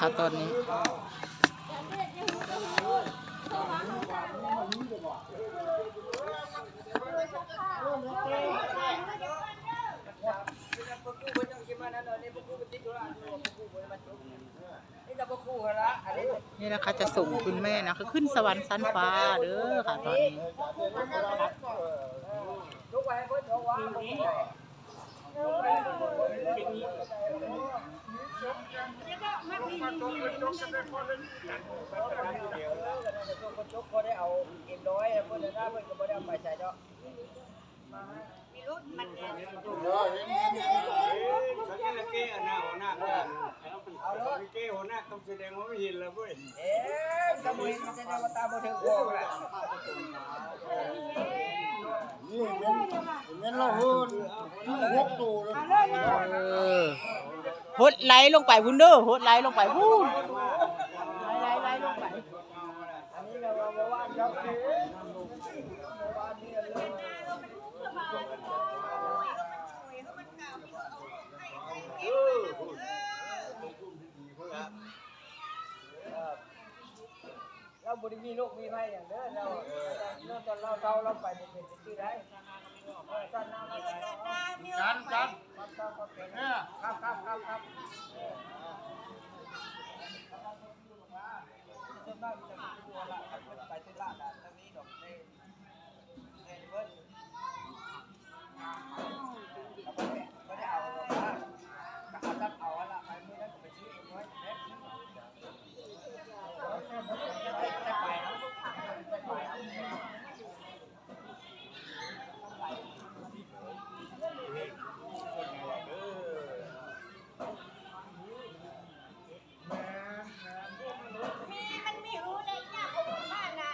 ค่ะตอนนี้ นี่นะคะจะส่งคุณแม่นะคะขึ้นสวรรค์ชั้นฟ้าเด้อค่ะตอนนี้ ต้องแสดงว่าไม่เห็นแล้วเว้ยนี่เงิ นเงินเราเฮินหกตัวเลยเออหดไหลลงไปพุ่นเด้อหดไหลลงไปพุ่นไหลไหลลงไปเรา บุรีมีลูกมีไพ่อย่างเด้อเราเราตอนเราเท่าเราไปเป็นเป็นที่ได้สั้นน้ำอะไรกันจันครับครับครับเนี่ยครับครับครับครับส่วนมากจะเป็นตัวละไปที่ลาดอะตรงนี้ดอกเต้เต้เบิ้ลไม่ได้เอาหรอกว่าเอาซับเอาละไปเมื่อนั้นก็ไปซื้อเองไว้เด็กจะไปเนาะจะไปเนาะ มีมันมีหูเลยจ้าคนบ้านนะ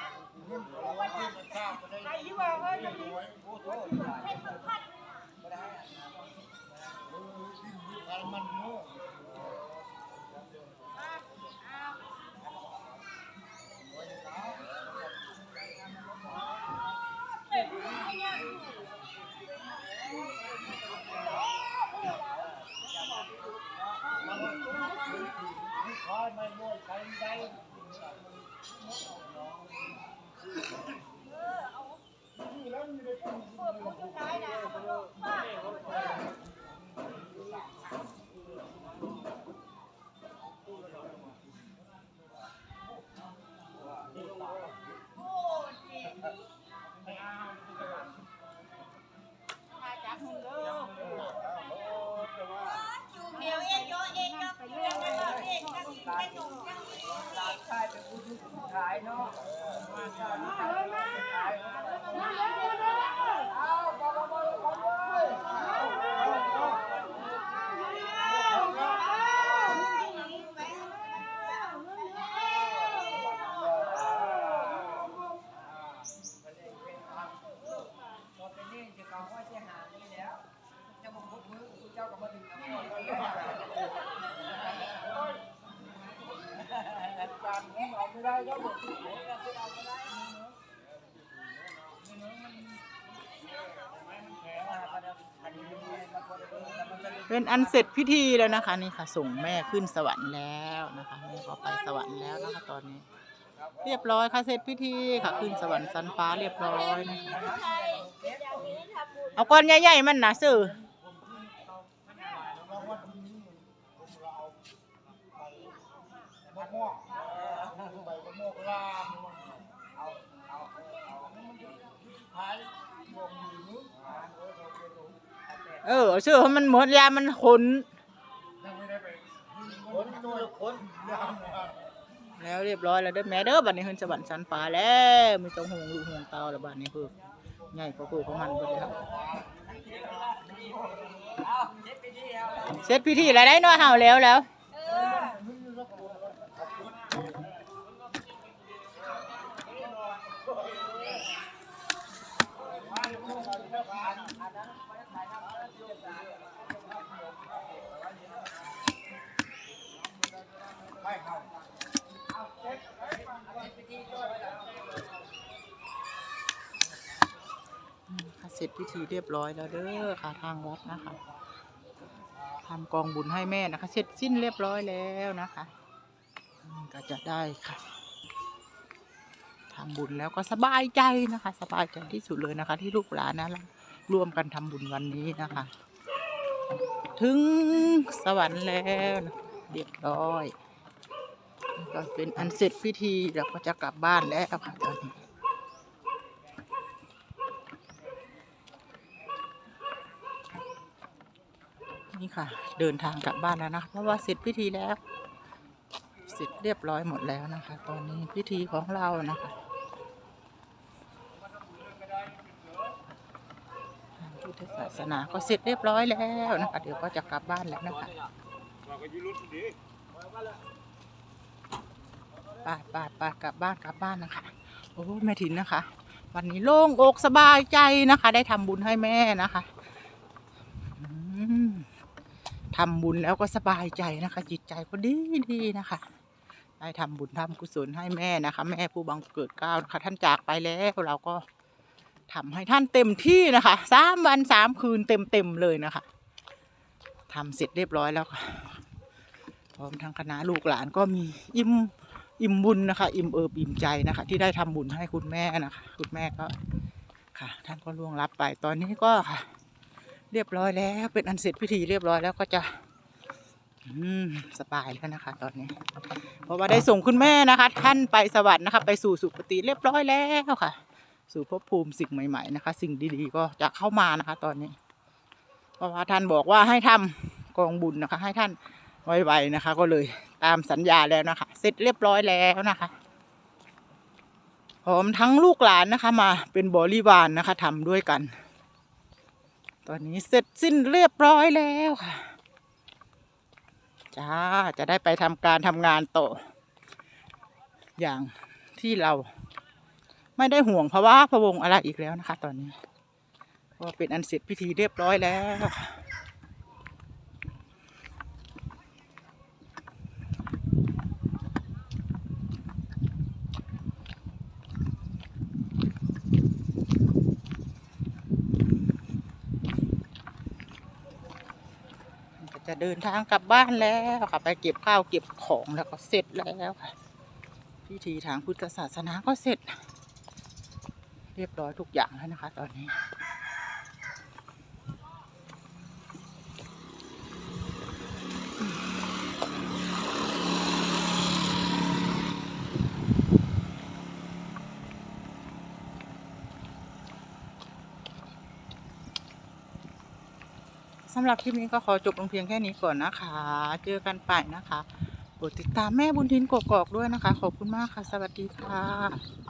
ใครที่ว่าเออจะมีเป็นสุพัน กันมันโง่ เออเอาเผื่อพวกยุงท้ายนะ เป็นผู้ที่ขายเนาะมาชาติขายขายเอาบอกบอกบอกบอกเลยตอนนี้จะกล่าวว่าจะหานี่แล้วจะมาพบมือเจ้ากับมาถึงน้ำมันการนี้ เอาไม่ได้ก็หมดเอาไม่ได้เป็นอันเสร็จพิธีแล้วนะคะนี่ค่ะส่งแม่ขึ้นสวรรค์แล้วนะคะแม่ก็ไปสวรรค์แล้วนะคะตอนนี้ เรียบร้อยค่ะเสร็จพิธีค่ะขึ้นสวรรค์ชั้นฟ้าเรียบร้อยนะคะเอาก้อนใหญ่ๆมันนะซื้อมะม่วงใบมะม่วงลามขายบวงมือนึก เออเอาชื่อให้มันหมดยามันขนคนตัวคนแล้วเรียบร้อยแล้วเด้อแม่เด้อบัดนี้ขึ้นสวรรค์ชั้นฟ้าแล้วมีต้องหงลูกหงเตาแล้วบัดนี้คือใหญ่กว่าคู่ของมันบ่ได้ครับเสร็จพิธีแล้วได้เนาะเฮาแล้วแล้ว เส ร็จพิธีเรียบร้อยแล้วเด้อค่ะทางวัดนะคะทำกองบุญให้แม่นะคะ เสร็จสิ้นเรียบร้อยแล้วนะคะก็จะได้ค่ะทำบุญแล้วก็สบายใจนะคะ สบายใจที่สุดเลยนะคะ ที่ลูกหลานนะร่วมกันทำบุญวันนี้นะคะ ถึงสวรรค์แล้วนะเรียบร้อยก็เป็นอันเสร็จพิธีเราก็จะกลับบ้านแล้วค่ะตอนนี้ นี่ค่ะ เดินทางกลับบ้านแล้วนะคะเพราะว่าเสร็จพิธีแล้ว เสร็จเรียบร้อยหมดแล้วนะคะ ตอนนี้พิธีของเรานะคะพุทธศาสนาก็เสร็จเรียบร้อยแล้วนะคะ เดี๋ยวก็จะกลับบ้านแล้วนะคะว่าก็อยืรุดปไปไปกลับบ้านกลับบ้านนะคะ โอ้แม่ถินนะคะ วันนี้โล่งอกสบายใจนะคะ ได้ทำบุญให้แม่นะคะ ทำบุญแล้วก็สบายใจนะคะ จิตใจก็ดีดีนะคะ ได้ทำบุญทำกุศลให้แม่นะคะ แม่ผู้บังเกิดเกล้านะคะท่านจากไปแล้วเราก็ทำให้ท่านเต็มที่นะคะสามวันสามคืนเต็มเต็มเลยนะคะทำเสร็จเรียบร้อยแล้วค่ะพร้อมทั้งคณะลูกหลานก็มีอิ่มอิ่มบุญนะคะ อิ่มเอิบอิ่มใจนะคะ ที่ได้ทำบุญให้คุณแม่นะคะ คุณแม่ก็ค่ะ ท่านก็ล่วงลับไปตอนนี้ก็ค่ะ เรียบร้อยแล้ว เป็นอันเสร็จพิธีเรียบร้อยแล้วก็จะสบายแล้วนะคะ ตอนนี้ เพราะว่าได้ส่งคุณแม่นะคะ ท่านไปสวรรค์นะคะ ไปสู่สุคติเรียบร้อยแล้วค่ะ สู่ภพภูมิสิ่งใหม่ ๆ นะคะ สิ่งดีๆก็จะเข้ามานะคะ ตอนนี้ เพราะว่าท่านบอกว่าให้ทำกองบุญนะคะ ให้ท่านไวๆนะคะ ก็เลยตามสัญญาแล้วนะคะ เสร็จเรียบร้อยแล้วนะคะพร้อมทั้งลูกหลานนะคะ มาเป็นบริวารนนะคะทำด้วยกัน ตอนนี้เสร็จสิ้นเรียบร้อยแล้วค่ะ จ้า จะได้ไปทำการทำงานต่อ อย่างที่เรา ไม่ได้ห่วงเพราะว่าพะวงอะไรอีกแล้วนะคะ ตอนนี้ เพราะเป็นอันเสร็จพิธีเรียบร้อยแล้วค่ะ เดินทางกลับบ้านแล้วค่ะ ไปเก็บข้าวเก็บของแล้วก็เสร็จแล้วค่ะ พิธีทางพุทธศาสนาก็เสร็จ เรียบร้อยทุกอย่างแล้วนะคะ ตอนนี้ สำหรับคลิปนี้ก็ขอจบลงเพียงแค่นี้ก่อนนะคะ เจอกันไปนะคะโปรดติดตามแม่บุญทินกกอกด้วยนะคะ ขอบคุณมากค่ะ สวัสดีค่ะ